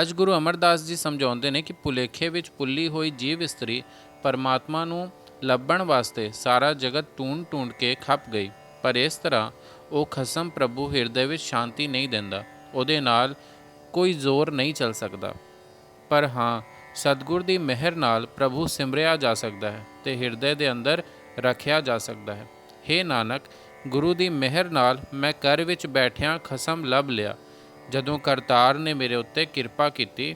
ਅੱਜ ਗੁਰੂ ਅਮਰਦਾਸ ਜੀ ਸਮਝਾਉਂਦੇ ਨੇ ਕਿ ਭੁਲੇਖੇ ਵਿੱਚ ਪੁੱਲੀ ਹੋਈ ਜੀਵ ਇਸਤਰੀ ਪਰਮਾਤਮਾ ਨੂੰ ਲੱਭਣ ਵਾਸਤੇ ਸਾਰਾ ਜਗਤ ਟੂਣ-ਟੂਣ ਕੇ ਖੱਪ ਗਈ, ਪਰ ਇਸ ਤਰ੍ਹਾਂ ਉਹ ਖਸਮ ਪ੍ਰਭੂ ਹਿਰਦੇ ਵਿੱਚ ਸ਼ਾਂਤੀ ਨਹੀਂ ਦਿੰਦਾ, ਉਹਦੇ ਨਾਲ ਕੋਈ ਜ਼ੋਰ ਨਹੀਂ ਚੱਲ ਸਕਦਾ। ਪਰ ਹਾਂ, ਸਤਿਗੁਰ ਦੀ ਮਿਹਰ ਨਾਲ ਪ੍ਰਭੂ ਸਿਮਰਿਆ ਜਾ ਸਕਦਾ ਹੈ ਤੇ ਹਿਰਦੇ ਦੇ ਅੰਦਰ ਰੱਖਿਆ ਜਾ ਸਕਦਾ ਹੈ। हे ਨਾਨਕ, ਗੁਰੂ ਦੀ ਮਿਹਰ ਨਾਲ ਮੈਂ ਘਰ ਵਿੱਚ ਬੈਠਿਆਂ ਖਸਮ ਲੱਭ ਲਿਆ ਜਦੋਂ ਕਰਤਾਰ ਨੇ ਮੇਰੇ ਉੱਤੇ ਕਿਰਪਾ ਕੀਤੀ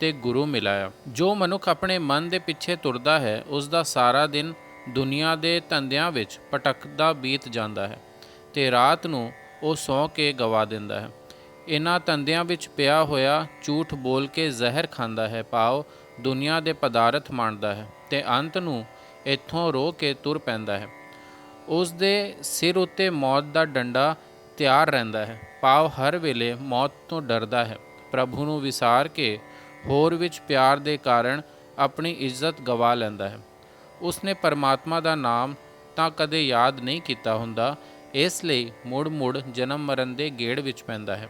ਤੇ ਗੁਰੂ ਮਿਲਾਇਆ। ਜੋ ਮਨੁੱਖ ਆਪਣੇ ਮਨ ਦੇ ਪਿੱਛੇ ਤੁਰਦਾ ਹੈ ਉਸ ਦਾ ਸਾਰਾ ਦਿਨ ਦੁਨੀਆ ਦੇ ਧੰਦਿਆਂ ਵਿੱਚ ਪਟਕਦਾ ਬੀਤ ਜਾਂਦਾ ਹੈ ਤੇ ਰਾਤ ਨੂੰ ਉਹ ਸੌਂ ਕੇ ਗਵਾ ਦਿੰਦਾ ਹੈ। ਇਨ੍ਹਾਂ ਧੰਦਿਆਂ ਵਿੱਚ ਪਿਆ ਹੋਇਆ ਝੂਠ ਬੋਲ ਕੇ ਜ਼ਹਿਰ ਖਾਂਦਾ ਹੈ ਪਾਓ ਦੁਨੀਆ ਦੇ ਪਦਾਰਥ ਮਾਣਦਾ ਹੈ ਤੇ ਅੰਤ ਨੂੰ ਇੱਥੋਂ ਰੋ ਕੇ ਤੁਰ ਪੈਂਦਾ ਹੈ। ਉਸ ਦੇ ਸਿਰ ਉੱਤੇ ਮੌਤ ਦਾ ਡੰਡਾ ਤਿਆਰ ਰਹਿੰਦਾ ਹੈ। ਪਾਵ ਹਰ ਵੇਲੇ ਮੌਤ ਤੋਂ ਡਰਦਾ ਹੈ। ਪ੍ਰਭੂ ਨੂੰ ਵਿਸਾਰ ਕੇ ਹੋਰ ਵਿੱਚ ਪਿਆਰ ਦੇ ਕਾਰਨ ਆਪਣੀ ਇੱਜ਼ਤ ਗਵਾ ਲੈਂਦਾ ਹੈ। ਉਸਨੇ ਪਰਮਾਤਮਾ ਦਾ ਨਾਮ ਤਾਂ ਕਦੇ ਯਾਦ ਨਹੀਂ ਕੀਤਾ ਹੁੰਦਾ, ਇਸ ਲਈ ਮੁੜ-ਮੁੜ ਜਨਮ ਮਰਨ ਦੇ ਗੇੜ ਵਿੱਚ ਪੈਂਦਾ ਹੈ।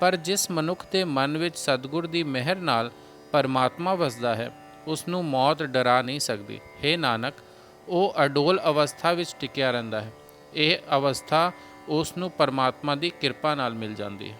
ਪਰ ਜਿਸ ਮਨੁੱਖ ਦੇ ਮਨ ਵਿੱਚ ਸਤਿਗੁਰ ਦੀ ਮਿਹਰ ਨਾਲ ਪਰਮਾਤਮਾ ਵਸਦਾ ਹੈ ਉਸ ਨੂੰ ਮੌਤ ਡਰਾ ਨਹੀਂ ਸਕਦੀ। हे ਨਾਨਕ, ਉਹ ਅਡੋਲ ਅਵਸਥਾ ਵਿੱਚ ਟਿਕਿਆ ਰਹਿੰਦਾ ਹੈ। ਇਹ ਅਵਸਥਾ ਉਸ ਨੂੰ ਪਰਮਾਤਮਾ ਦੀ ਕਿਰਪਾ ਨਾਲ ਮਿਲ ਜਾਂਦੀ ਹੈ।